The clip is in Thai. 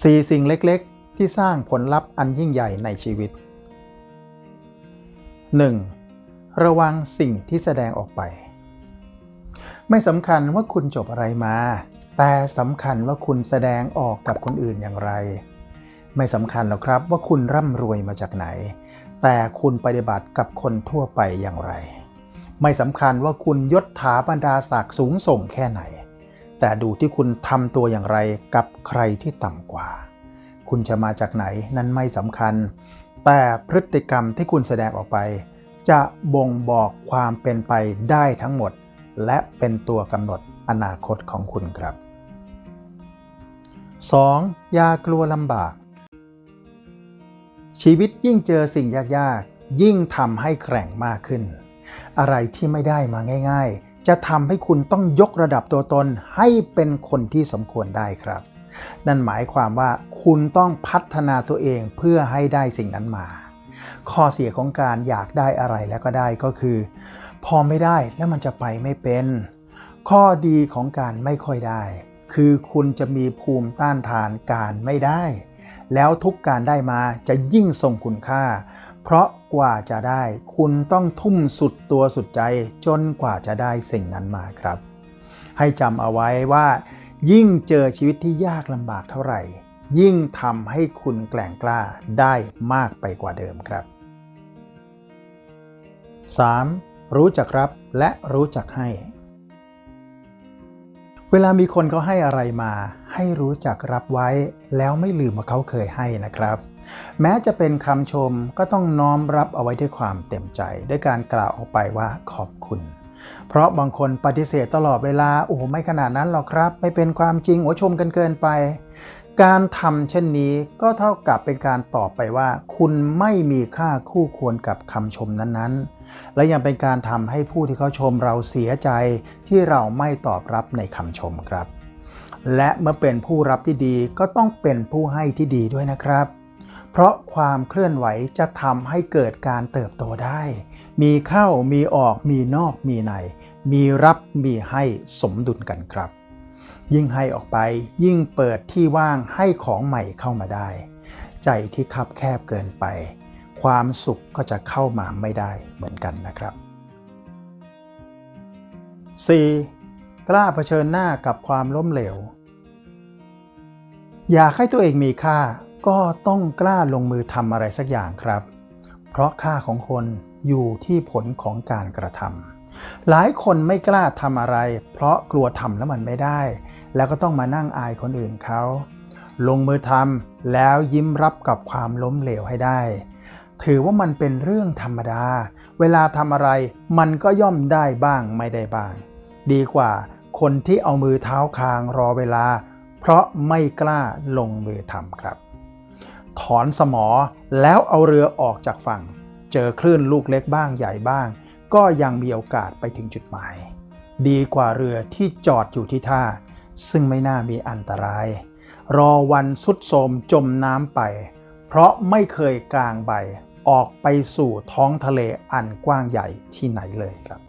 4 สิ่งเล็กๆ ที่สร้างผลลัพธ์อันยิ่งใหญ่ในชีวิต 1. ระวังสิ่งที่แสดงออกไป ไม่สำคัญว่าคุณจบอะไรมา แต่สำคัญว่าคุณแสดงออกกับคนอื่นอย่างไร ไม่สำคัญหรอกครับว่าคุณร่ำรวยมาจากไหน แต่คุณปฏิบัติกับคนทั่วไปอย่างไร ไม่สำคัญว่าคุณยศถาบรรดาศักดิ์สูงส่งแค่ไหน แต่ดูที่คุณทำตัวอย่างไรกับใครที่ต่ำกว่า คุณจะมาจากไหนนั้นไม่สำคัญ แต่พฤติกรรมที่คุณแสดงออกไป จะบ่งบอกความเป็นไปได้ทั้งหมด และเป็นตัวกำหนดอนาคตของคุณครับ 2. อย่ากลัวลำบาก ชีวิตยิ่งเจอสิ่งยากๆ ยิ่งทำให้แกร่งมากขึ้น อะไรที่ไม่ได้มาง่าย ๆ จะทำให้คุณต้องยกระดับตัวตนให้เป็นคนที่สมควรได้ครับ นั่นหมายความว่าคุณต้องพัฒนาตัวเองเพื่อให้ได้สิ่งนั้นมา ข้อเสียของการอยากได้อะไรแล้วก็ได้ก็คือ พอไม่ได้แล้วมันจะไปไม่เป็น ข้อดีของการไม่ค่อยได้ คือคุณจะมีภูมิต้านทานการไม่ได้ แล้วทุกการได้มาจะยิ่งทรงคุณค่า เพราะกว่าจะได้คุณต้องทุ่มสุดตัวสุดใจจนกว่าจะได้สิ่งนั้นมาครับ ให้จำเอาไว้ว่า ยิ่งเจอชีวิตที่ยากลำบากเท่าไหร่ ยิ่งทำให้คุณแกล่งกล้าได้มากไปกว่าเดิมครับ 3. รู้จักรับและรู้จักให้ เวลามีคนเขาให้อะไรมา ให้รู้จักรับไว้แล้วไม่ลืมว่าเขาเคยให้นะครับ แม้จะเป็นคำชมก็ต้องน้อมรับเอาไว้ด้วยความเต็มใจ ด้วยการกล่าวออกไปว่าขอบคุณ เพราะบางคนปฏิเสธตลอดเวลาโอ้โหไม่ขนาดนั้นหรอกครับ ไม่เป็นความจริงโอ้ชมกันเกินไป การทำเช่นนี้ก็เท่ากับเป็นการตอบไปว่า คุณไม่มีค่าคู่ควรกับคำชมนั้นๆ และยังเป็นการทำให้ผู้ที่เขาชมเราเสียใจที่เราไม่ตอบรับในคำชมครับ และเมื่อเป็นผู้รับที่ดีก็ต้องเป็นผู้ให้ที่ดีด้วยนะครับ เพราะความเคลื่อนไหวจะทำให้เกิดการเติบโตได้ มีเข้ามีออกมีนอกมีใน มีรับมีให้สมดุลกันครับ ยิ่งให้ออกไปยิ่งเปิดที่ว่างให้ของใหม่เข้ามาได้ ใจที่คับแคบเกินไป ความสุขก็จะเข้ามาไม่ได้เหมือนกันนะครับ 4. กล้าเผชิญหน้ากับความล้มเหลว อยากให้ตัวเองมีค่า ก็ต้องกล้าลงมือทำอะไรสักอย่างครับ เพราะค่าของคนอยู่ที่ผลของการกระทำหลายคนไม่กล้าทำอะไร เพราะกลัวทำแล้วมันไม่ได้ แล้วก็ต้องมานั่งอายคนอื่นเขาลงมือทำแล้วยิ้มรับกับความล้มเหลวให้ได้ ถือว่ามันเป็นเรื่องธรรมดา เวลาทำอะไรมันก็ย่อมได้บ้างไม่ได้บ้าง ดีกว่าคนที่เอามือเท้าคางรอเวลา เพราะไม่กล้าลงมือทำครับ ถอนสมอ แล้วเอาเรือออกจากฝั่ง เจอคลื่นลูกเล็กบ้างใหญ่บ้าง ก็ยังมีโอกาสไปถึงจุดหมาย ดีกว่าเรือที่จอดอยู่ที่ท่า ซึ่งไม่น่ามีอันตราย รอวันสุดโทมจมน้ำไป เพราะไม่เคยกลางใบออกไปสู่ท้องทะเลอันกว้างใหญ่ที่ไหนเลยครับ